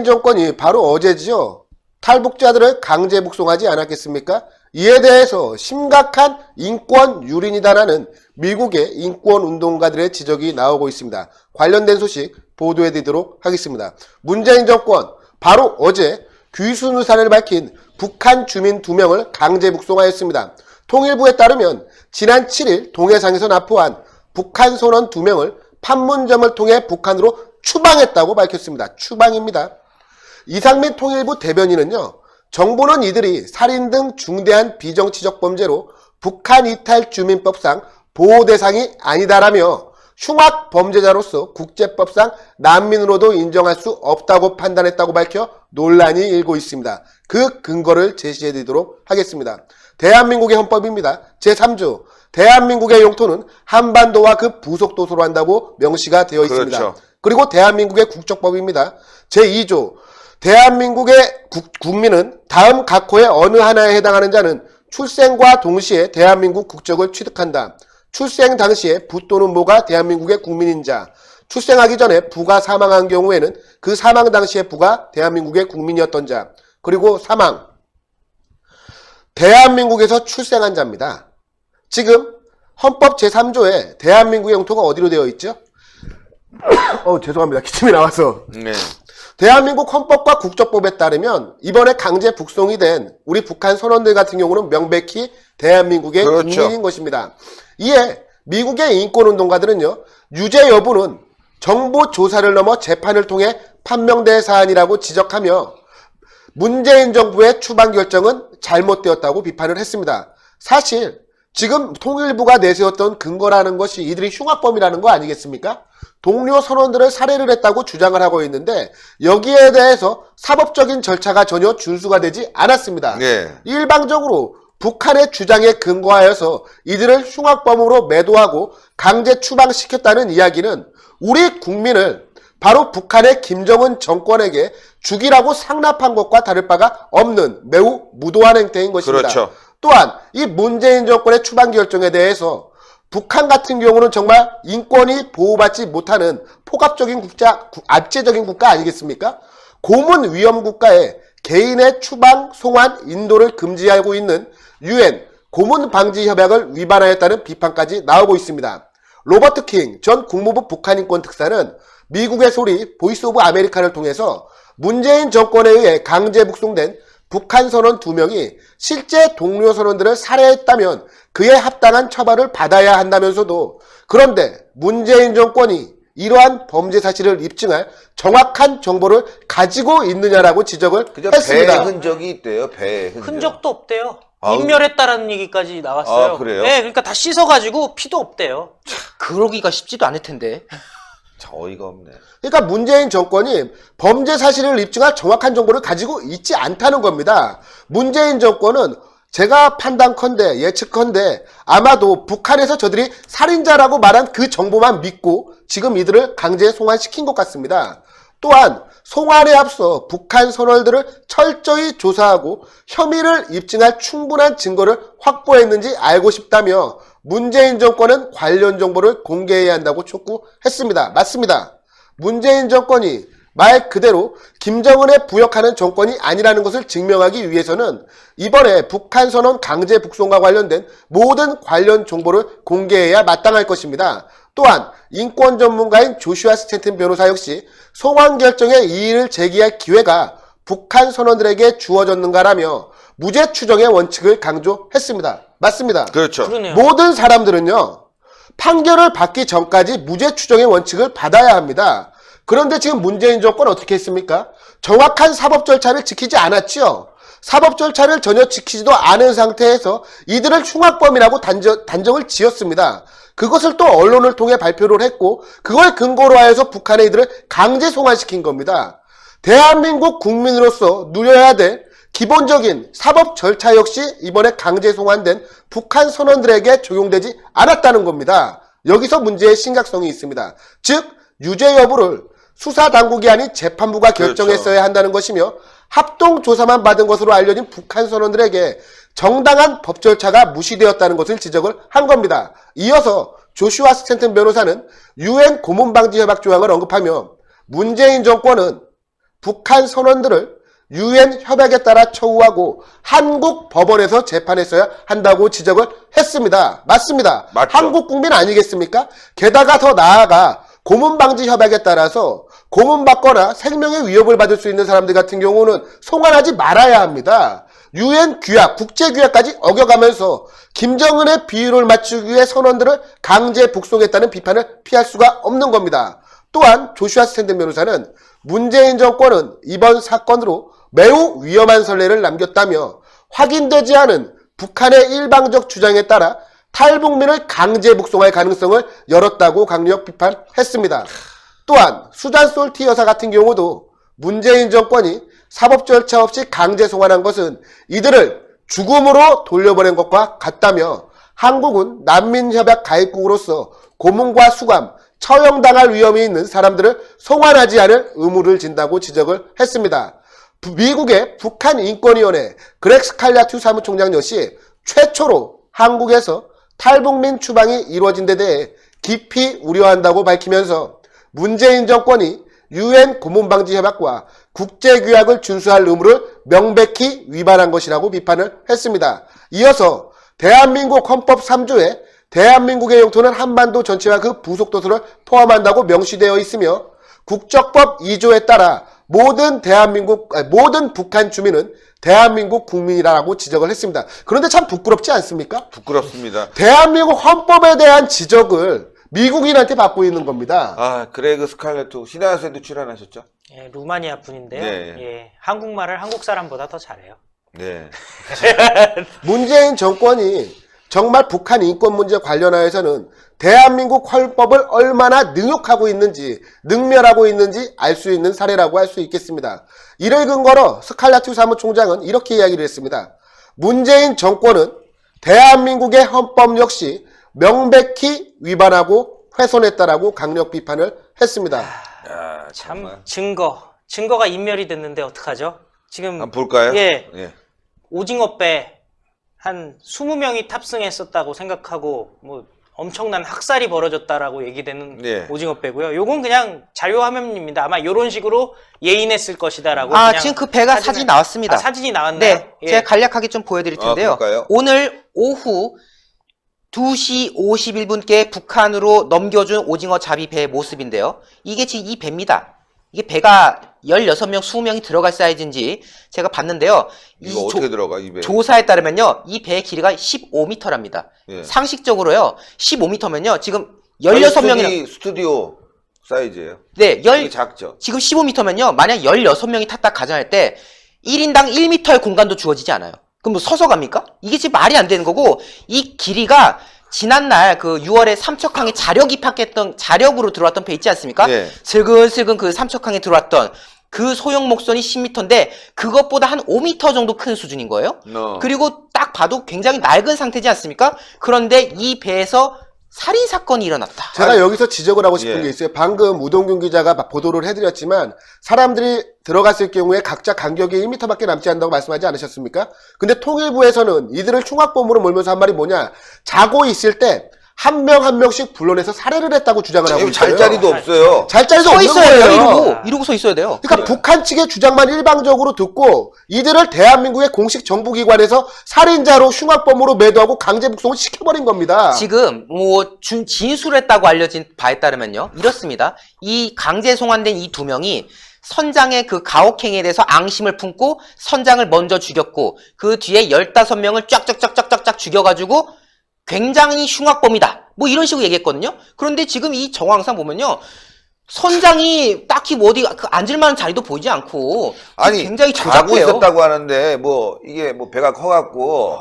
문재인 정권이 바로 어제지요. 탈북자들을 강제 북송하지 않았겠습니까? 이에 대해서 심각한 인권 유린이다라는 미국의 인권 운동가들의 지적이 나오고 있습니다. 관련된 소식 보도해 드리도록 하겠습니다. 문재인 정권 바로 어제 귀순 의사를 밝힌 북한 주민 두명을 강제 북송하였습니다. 통일부에 따르면 지난 7일 동해상에서 납포한 북한 선원 두명을 판문점을 통해 북한으로 추방했다고 밝혔습니다. 추방입니다. 이상민 통일부 대변인은요, 정부는 이들이 살인 등 중대한 비정치적 범죄로 북한 이탈 주민법상 보호 대상이 아니다라며 흉악 범죄자로서 국제법상 난민으로도 인정할 수 없다고 판단했다고 밝혀 논란이 일고 있습니다. 그 근거를 제시해 드리도록 하겠습니다. 대한민국의 헌법입니다. 제3조 대한민국의 용토는 한반도와 그 부속 도서로 한다고 명시가 되어 있습니다. 그렇죠. 그리고 대한민국의 국적법입니다. 제2조 대한민국의 국, 국민은 다음 각호의 어느 하나에 해당하는 자는 출생과 동시에 대한민국 국적을 취득한다. 출생 당시에 부 또는 모가 대한민국의 국민인 자, 출생하기 전에 부가 사망한 경우에는 그 사망 당시에 부가 대한민국의 국민이었던 자, 그리고 사망. 대한민국에서 출생한 자입니다. 지금 헌법 제3조에 대한민국의 영토가 어디로 되어 있죠? 어 죄송합니다. 기침이 나와서. 네. 대한민국 헌법과 국적법에 따르면 이번에 강제 북송이 된 우리 북한 선원들 같은 경우는 명백히 대한민국의 그렇죠. 국민인 것입니다. 이에 미국의 인권운동가들은요, 유죄 여부는 정보 조사를 넘어 재판을 통해 판명될 사안이라고 지적하며 문재인 정부의 추방 결정은 잘못되었다고 비판을 했습니다. 사실 지금 통일부가 내세웠던 근거라는 것이 이들이 흉악범이라는 거 아니겠습니까? 동료 선원들을 살해를 했다고 주장을 하고 있는데 여기에 대해서 사법적인 절차가 전혀 준수가 되지 않았습니다. 네. 일방적으로 북한의 주장에 근거하여서 이들을 흉악범으로 매도하고 강제 추방시켰다는 이야기는 우리 국민을 바로 북한의 김정은 정권에게 죽이라고 상납한 것과 다를 바가 없는 매우 무도한 행태인 것입니다. 그렇죠. 또한 이 문재인 정권의 추방 결정에 대해서 북한 같은 경우는 정말 인권이 보호받지 못하는 포갑적인 국자, 구- 압제적인 국가 아니겠습니까? 고문 위험 국가에 개인의 추방, 송환, 인도를 금지하고 있는 유엔 고문 방지 협약을 위반하였다는 비판까지 나오고 있습니다. 로버트 킹 전 국무부 북한인권 특사는 미국의 소리 보이스 오브 아메리카를 통해서 문재인 정권에 의해 강제 북송된 북한 선원 두 명이 실제 동료 선원들을 살해했다면 그에 합당한 처벌을 받아야 한다면서도 그런데 문재인 정권이 이러한 범죄 사실을 입증할 정확한 정보를 가지고 있느냐라고 지적을 그저 배 했습니다. 흔적이 있대요. 배 흔적. 흔적도 없대요. 아우. 인멸했다라는 얘기까지 나왔어요. 아, 그래요? 네, 그러니까 다 씻어가지고 피도 없대요. 그러기가 쉽지도 않을 텐데. 참 어이가 없네. 그러니까 문재인 정권이 범죄 사실을 입증할 정확한 정보를 가지고 있지 않다는 겁니다. 문재인 정권은 제가 판단컨대 예측컨대 아마도 북한에서 저들이 살인자라고 말한 그 정보만 믿고 지금 이들을 강제 송환시킨 것 같습니다. 또한 송환에 앞서 북한 선월들을 철저히 조사하고 혐의를 입증할 충분한 증거를 확보했는지 알고 싶다며 문재인 정권은 관련 정보를 공개해야 한다고 촉구했습니다. 맞습니다. 문재인 정권이 말 그대로 김정은에 부역하는 정권이 아니라는 것을 증명하기 위해서는 이번에 북한 선언 강제 북송과 관련된 모든 관련 정보를 공개해야 마땅할 것입니다. 또한 인권 전문가인 조슈아 스탠튼 변호사 역시 송환 결정의 이의를 제기할 기회가 북한 선원들에게 주어졌는가라며 무죄 추정의 원칙을 강조했습니다. 맞습니다. 그렇죠. 그러네요. 모든 사람들은요, 판결을 받기 전까지 무죄 추정의 원칙을 받아야 합니다. 그런데 지금 문재인 정권 어떻게 했습니까? 정확한 사법 절차를 지키지 않았지요. 사법 절차를 전혀 지키지도 않은 상태에서 이들을 흉악범이라고 단정, 단정을 지었습니다. 그것을 또 언론을 통해 발표를 했고, 그걸 근거로 하여서 북한에 이들을 강제 송환시킨 겁니다. 대한민국 국민으로서 누려야 될 기본적인 사법 절차 역시 이번에 강제 송환된 북한 선원들에게 적용되지 않았다는 겁니다. 여기서 문제의 심각성이 있습니다. 즉 유죄 여부를 수사 당국이 아닌 재판부가 결정했어야 한다는 것이며 합동 조사만 받은 것으로 알려진 북한 선원들에게 정당한 법 절차가 무시되었다는 것을 지적을 한 겁니다. 이어서 조슈아 스탠튼 변호사는 유엔 고문 방지 협약 조항을 언급하며 문재인 정권은 북한 선원들을 유엔 협약에 따라 처우하고 한국 법원에서 재판했어야 한다고 지적을 했습니다. 맞습니다. 맞죠. 한국 국민 아니겠습니까? 게다가 더 나아가 고문 방지 협약에 따라서 고문받거나 생명의 위협을 받을 수 있는 사람들 같은 경우는 송환하지 말아야 합니다. 유엔 규약, 국제 규약까지 어겨가면서 김정은의 비율을 맞추기 위해 선원들을 강제 북송했다는 비판을 피할 수가 없는 겁니다. 또한 조슈아 스탠든 변호사는 문재인 정권은 이번 사건으로 매우 위험한 선례를 남겼다며 확인되지 않은 북한의 일방적 주장에 따라 탈북민을 강제 북송할 가능성을 열었다고 강력 비판했습니다. 또한 수잔 솔티 여사 같은 경우도 문재인 정권이 사법 절차 없이 강제 송환한 것은 이들을 죽음으로 돌려보낸 것과 같다며 한국은 난민협약 가입국으로서 고문과 수감, 처형당할 위험이 있는 사람들을 송환하지 않을 의무를 진다고 지적을 했습니다. 부- 미국의 북한 인권위원회 그렉 스칼랴투 사무총장 역시 최초로 한국에서 탈북민 추방이 이루어진 데 대해 깊이 우려한다고 밝히면서 문재인 정권이 유엔 고문방지 협약과 국제 규약을 준수할 의무를 명백히 위반한 것이라고 비판을 했습니다. 이어서 대한민국 헌법 3조에 대한민국의 영토는 한반도 전체와 그 부속도서를 포함한다고 명시되어 있으며 국적법 2조에 따라 모든 대한민국 아니, 모든 북한 주민은 대한민국 국민이라고 지적을 했습니다. 그런데 참 부끄럽지 않습니까? 부끄럽습니다. 대한민국 헌법에 대한 지적을 미국인한테 받고 있는 겁니다. 아, 그레그 스칼레토 신화에서도 출연하셨죠? 예, 루마니아 분인데요. 네. 예, 한국말을 한국 사람보다 더 잘해요. 네. 문재인 정권이 정말 북한 인권 문제 관련하여서는 대한민국 헌법을 얼마나 능욕하고 있는지, 능멸하고 있는지 알 수 있는 사례라고 할 수 있겠습니다. 이를 근거로 스칼라투 사무총장은 이렇게 이야기를 했습니다. 문재인 정권은 대한민국의 헌법 역시 명백히 위반하고 훼손했다라고 강력 비판을 했습니다. 야, 참. 증거, 증거가 인멸이 됐는데 어떡하죠? 지금 한번 볼까요? 예. 예. 오징어 배 한 20명이 탑승했었다고 생각하고 뭐 엄청난 학살이 벌어졌다라고 얘기되는 네. 오징어 배고요. 요건 그냥 자료 화면입니다. 아마 요런 식으로 예인했을 것이다라고. 아, 그냥 지금 그 배가 사진을- 사진이 나왔습니다. 아, 사진이 나왔나요? 네, 예. 제가 간략하게 좀 보여드릴 아, 텐데요. 그럴까요? 오늘 오후 2시 51분께 북한으로 넘겨준 오징어 잡이 배의 모습인데요. 이게 지금 이 배입니다. 이게 배가 16명, 20명이 들어갈 사이즈인지 제가 봤는데요. 이 이거 어떻게 들어가, 이 배? 조사에 따르면요. 이 배의 길이가 15m랍니다. 예. 상식적으로요. 15m면요. 지금 16명이나 스튜디, 스튜디오 사이즈예요. 네, 열 작죠? 지금 15m면요. 만약 16명이 탔다 가정할 때 1인당 1m의 공간도 주어지지 않아요. 그럼 뭐 서서 갑니까? 이게 지금 말이 안 되는 거고 이 길이가 지난날 그 6월에 삼척항에 자력 입학했던 자력으로 들어왔던 배 있지 않습니까? 네. 슬근슬근 그 삼척항에 들어왔던 그 소형 목선이 10m인데 그것보다 한 5m 정도 큰 수준인 거예요. 어. 그리고 딱 봐도 굉장히 낡은 상태지 않습니까? 그런데 이 배에서 살인 사건이 일어났다. 제가 여기서 지적을 하고 싶은 예. 게 있어요. 방금 우동균 기자가 막 보도를 해드렸지만 사람들이 들어갔을 경우에 각자 간격이 1m밖에 남지 않는다고 말씀하지 않으셨습니까? 근데 통일부에서는 이들을 충악범으로 몰면서 한 말이 뭐냐? 자고 있을 때 한 명 한 명씩 불러내서 살해를 했다고 주장을 하고 있어요. 잘 자리도 없어요. 잘 자리도 서 없는 있어요. 거예요. 이러고 이러고 서 있어야 돼요. 그러니까 북한 측의 주장만 일방적으로 듣고 이들을 대한민국의 공식 정부기관에서 살인자로 흉악범으로 매도하고 강제 북송을 시켜버린 겁니다. 지금 뭐 준- 진술했다고 알려진 바에 따르면요 이렇습니다. 이 강제 송환된 이 두 명이 선장의 그 가혹행위에 대해서 앙심을 품고 선장을 먼저 죽였고 그 뒤에 15명을 쫙쫙쫙쫙쫙쫙 죽여가지고 굉장히 흉악범이다. 뭐 이런 식으로 얘기했거든요. 그런데 지금 이 정황상 보면요. 선장이 딱히 뭐 어디 그 앉을 만한 자리도 보이지 않고 아니, 굉장히 자고 조잡해요. 있었다고 하는데, 뭐, 이게 뭐 배가 커갖고,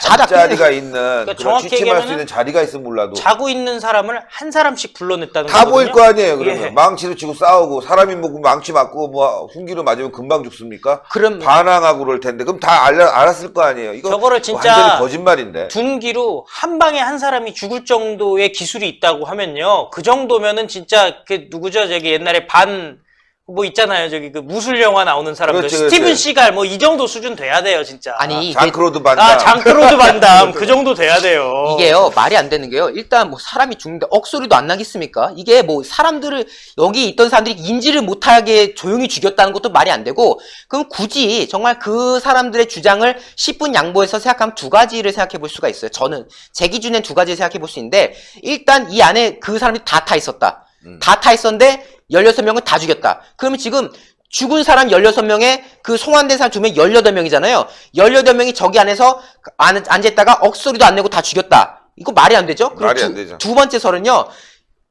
자다 잠자리가 있는, 그러니까 정확히 취침할 수 얘기하면은 있는 자리가 있으면 몰라도. 자고 있는 사람을 한 사람씩 불러냈다는 다 거거든요. 보일 거 아니에요, 그러면. 예. 망치로 치고 싸우고, 사람이 뭐 망치 맞고, 뭐, 흉기로 맞으면 금방 죽습니까? 그럼 반항하고 그럴 텐데, 그럼 다 알, 알았을 거 아니에요. 이거 저거를 진짜 완전히 거짓말인데. 둔기로 한 방에 한 사람이 죽을 정도의 기술이 있다고 하면요. 그 정도면은 진짜 그 누구 죠? 저기 옛날에 반 뭐 있잖아요. 저기 그 무술 영화 나오는 사람들. 그렇지, 스티븐 그렇지. 시갈 뭐 이 정도 수준 돼야 돼요, 진짜. 아니 이게 장크로드 반다. 아, 장크로드 반담 그 정도 돼야 돼요. 이게요 말이 안 되는 게요 일단 뭐 사람이 죽는데 억소리도 안 나겠습니까 이게 뭐 사람들을 여기 있던 사람들이 인지를 못하게 조용히 죽였다는 것도 말이 안 되고 그럼 굳이 정말 그 사람들의 주장을 10분 양보해서 생각하면 두 가지를 생각해 볼 수가 있어요 저는 제 기준엔 두 가지 생각해 볼 수 있는데 일단 이 안에 그 사람이 다 타 있었다 음. 다타 있었는데 16명을 다 죽였다 그러면 지금 죽은 사람 16명에 그 송환된 사람 두명 18명이잖아요. 18명이 저기 안에서 안, 앉아있다가 억소리도 안 내고 다 죽였다. 이거 말이 안 되죠? 말이 두, 안 되죠. 두 번째 설은요.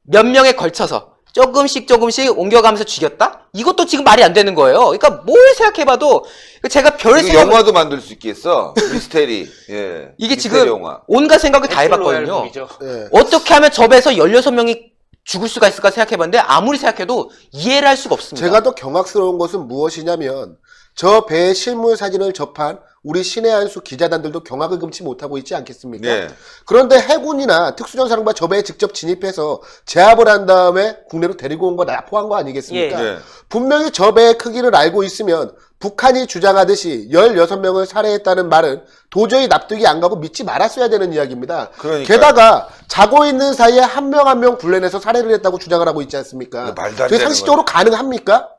몇 명에 걸쳐서 조금씩 조금씩 옮겨가면서 죽였다? 이것도 지금 말이 안 되는 거예요. 그러니까 뭘 생각해봐도 제가 별 생각 영화도 만들 수 있겠어. 미스테리. 예. 이게 미스테리 지금 영화. 온갖 생각을 다 해봤거든요. 예. 어떻게 하면 저 배에서 16명이 죽을 수가 있을까 생각해봤는데 아무리 생각해도 이해를 할 수가 없습니다. 제가 더 경악스러운 것은 무엇이냐면 저 배의 실물 사진을 접한 우리 신의 한수 기자단들도 경악을 금치 못하고 있지 않겠습니까? 예. 그런데 해군이나 특수전사령부가 저 배에 직접 진입해서 제압을 한 다음에 국내로 데리고 온거 납포한 거 아니겠습니까? 예. 분명히 저 배의 크기를 알고 있으면 북한이 주장하듯이 16명을 살해했다는 말은 도저히 납득이 안 가고 믿지 말았어야 되는 이야기입니다. 그러니까요. 게다가 자고 있는 사이에 한 명 한 명 불러내서 살해를 했다고 주장을 하고 있지 않습니까? 말도 안 그게 되는 상식적으로 가능합니까?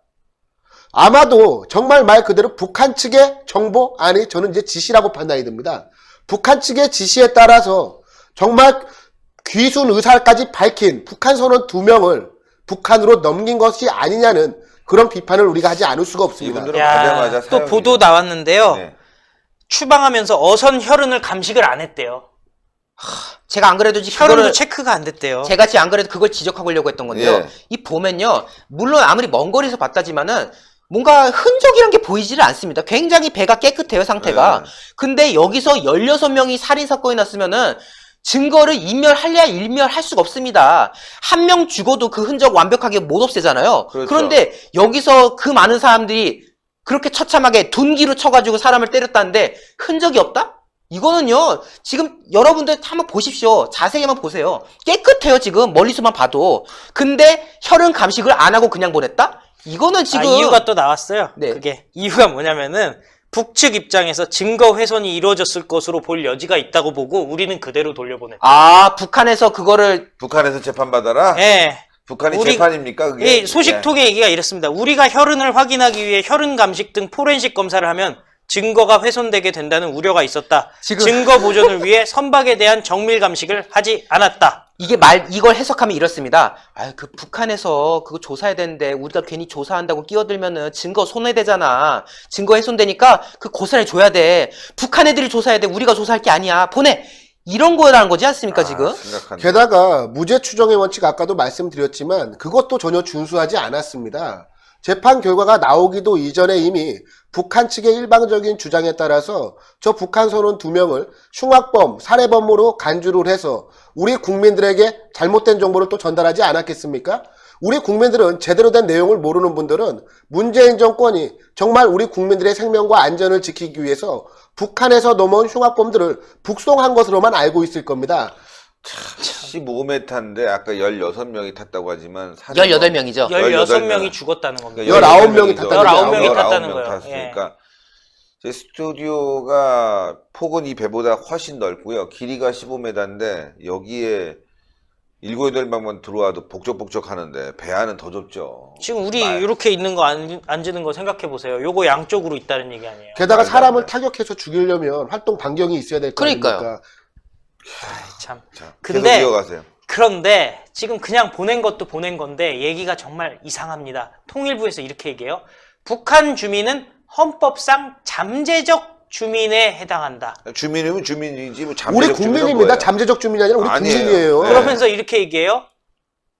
아마도 정말 말 그대로 북한 측의 정보 아니 저는 이제 지시라고 판단이 듭니다. 북한 측의 지시에 따라서 정말 귀순 의사까지 밝힌 북한 선원 두 명을 북한으로 넘긴 것이 아니냐는 그런 비판을 우리가 하지 않을 수가 없습니다. 이분들은 가자마자 또. 보도 나왔는데요. 네. 추방하면서 어선 혈흔을 감식을 안 했대요. 제가 안 그래도 지금 혈흔도 그거를 체크가 안 됐대요. 제가 지금 안 그래도 그걸 지적하려고 했던 건데요. 예. 이 보면요. 물론 아무리 먼 거리에서 봤다지만은 뭔가 흔적이란 게 보이지를 않습니다. 굉장히 배가 깨끗해요, 상태가. 네. 근데 여기서 16명이 살인 사건이 났으면은 증거를 인멸할래야 인멸할 수가 없습니다. 한 명 죽어도 그 흔적 완벽하게 못 없애잖아요. 그렇죠. 그런데 여기서 그 많은 사람들이 그렇게 처참하게 둔기로 쳐가지고 사람을 때렸다는데 흔적이 없다? 이거는요, 지금 여러분들 한번 보십시오. 자세히 한번 보세요. 깨끗해요, 지금. 멀리서만 봐도. 근데 혈흔 감식을 안 하고 그냥 보냈다? 이거는 지금. 아, 이유가 또 나왔어요. 네. 그게 이유가 뭐냐면은 북측 입장에서 증거 훼손이 이루어졌을 것으로 볼 여지가 있다고 보고 우리는 그대로 돌려보냈다. 아, 북한에서 그거를. 북한에서 재판받아라? 예. 북한이 우리- 재판입니까? 그게? 이 소식통의 얘기가 이렇습니다. 우리가 혈흔을 확인하기 위해 혈흔 감식 등 포렌식 검사를 하면 증거가 훼손되게 된다는 우려가 있었다. 지금- 증거 보존을 위해 선박에 대한 정밀 감식을 하지 않았다. 이게 말, 이걸 해석하면 이렇습니다. 아, 그 북한에서 그거 조사해야 되는데 우리가 괜히 조사한다고 끼어들면은 증거 손해되잖아. 증거 훼손되니까 그 고사를 줘야 돼. 북한 애들이 조사해야 돼. 우리가 조사할 게 아니야. 보내. 이런 거라는 거지 않습니까, 지금? 아, 심각한데. 게다가 무죄 추정의 원칙 아까도 말씀드렸지만 그것도 전혀 준수하지 않았습니다. 재판 결과가 나오기도 이전에 이미 북한 측의 일방적인 주장에 따라서 저 북한 선원 두 명을 흉악범, 살해범으로 간주를 해서 우리 국민들에게 잘못된 정보를 또 전달하지 않았겠습니까? 우리 국민들은 제대로 된 내용을 모르는 분들은 문재인 정권이 정말 우리 국민들의 생명과 안전을 지키기 위해서 북한에서 넘어온 흉악범들을 북송한 것으로만 알고 있을 겁니다. 15m인데 아까 16명이 탔다고 하지만 사실 18명이죠. 16명이 죽었다는 겁니다. 그러니까 19명이 탔다는 거죠. 19명이 탔다는 19명 거예요. 탔으니까 제 스튜디오가 폭은 이 배보다 훨씬 넓고요. 길이가 15m인데 여기에 7, 8명만 들어와도 복적복적 하는데 배 안은 더 좁죠. 지금 우리 말- 이렇게 있는 거 앉, 앉는 거 생각해 보세요. 요거 양쪽으로 있다는 얘기 아니에요. 게다가 사람을 돼. 타격해서 죽이려면 활동 반경이 있어야 될거 그러니까요. 아닙니까? 참. 자, 근데- 계속 이어가세요. 그런데 지금 그냥 보낸 것도 보낸 건데 얘기가 정말 이상합니다. 통일부에서 이렇게 얘기해요. 북한 주민은 헌법상 잠재적 주민에 해당한다. 주민이면 주민이지 뭐 우리 잠재적 주민은 국민입니다. 뭐예요? 잠재적 주민이 아니라 우리 아니에요. 국민이에요. 네. 그러면서 이렇게 얘기해요.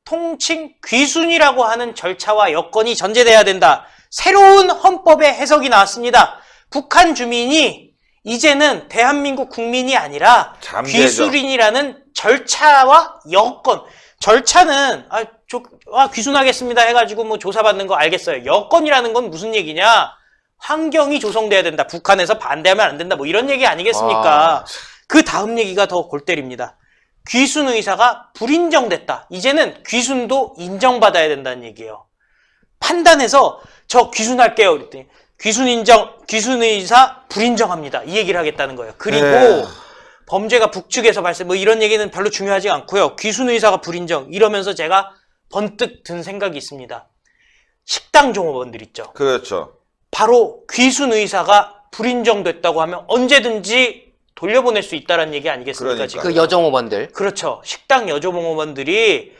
통칭 귀순이라고 하는 절차와 여건이 전제돼야 된다. 새로운 헌법의 해석이 나왔습니다. 북한 주민이 이제는 대한민국 국민이 아니라 잠재적. 귀순인이라는 절차와 여건. 절차는 아, 저, 아, 귀순하겠습니다 해가지고 뭐 조사받는 거 알겠어요. 여건이라는 건 무슨 얘기냐? 환경이 조성돼야 된다. 북한에서 반대하면 안 된다. 뭐 이런 얘기 아니겠습니까? 아, 그 다음 얘기가 더 골 때립니다. 귀순 의사가 불인정됐다. 이제는 귀순도 인정받아야 된다는 얘기예요. 판단해서 저 귀순할게요. 그랬더니 귀순 인정, 귀순 의사 불인정합니다. 이 얘기를 하겠다는 거예요. 그리고 에휴. 범죄가 북측에서 발생, 뭐 이런 얘기는 별로 중요하지 않고요. 귀순 의사가 불인정 이러면서 제가 번뜩 든 생각이 있습니다. 식당 종업원들 있죠. 그렇죠. 바로 귀순 의사가 불인정됐다고 하면 언제든지 돌려보낼 수 있다는 얘기 아니겠습니까? 그러니까. 지금? 그 여종업원들. 그렇죠. 식당 여조봉업원들이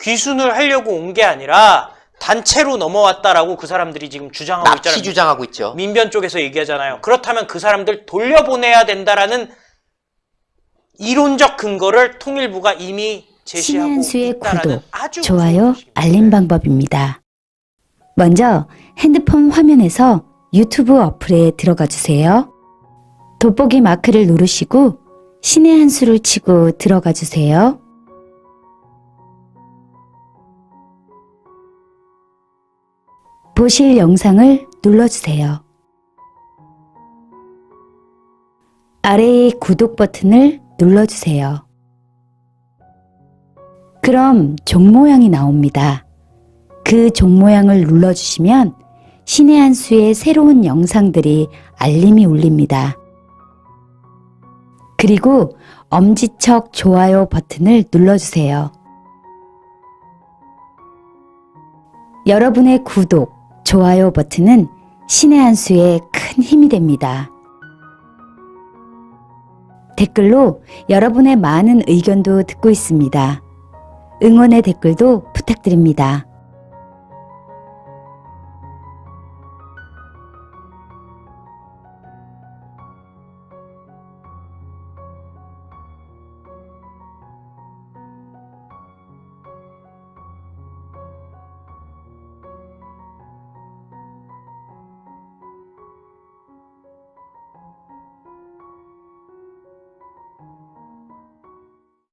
귀순을 하려고 온 게 아니라 단체로 넘어왔다라고 그 사람들이 지금 주장하고 납치 있잖아요. 주장하고 있죠. 민변 쪽에서 얘기하잖아요. 그렇다면 그 사람들 돌려보내야 된다라는 이론적 근거를 통일부가 이미 제시하고 신한수의 있다라는 구독, 아주 좋아요, 무서운. 알림 방법입니다. 먼저 핸드폰 화면에서 유튜브 어플에 들어가 주세요. 돋보기 마크를 누르시고 신의 한 수를 치고 들어가 주세요. 보실 영상을 눌러주세요. 아래의 구독 버튼을 눌러주세요. 그럼 종 모양이 나옵니다. 그 종 모양을 눌러주시면 신의 한 수의 새로운 영상들이 알림이 울립니다. 그리고 엄지척 좋아요 버튼을 눌러주세요. 여러분의 구독, 좋아요 버튼은 신의 한 수의 큰 힘이 됩니다. 댓글로 여러분의 많은 의견도 듣고 있습니다. 응원의 댓글도 부탁드립니다.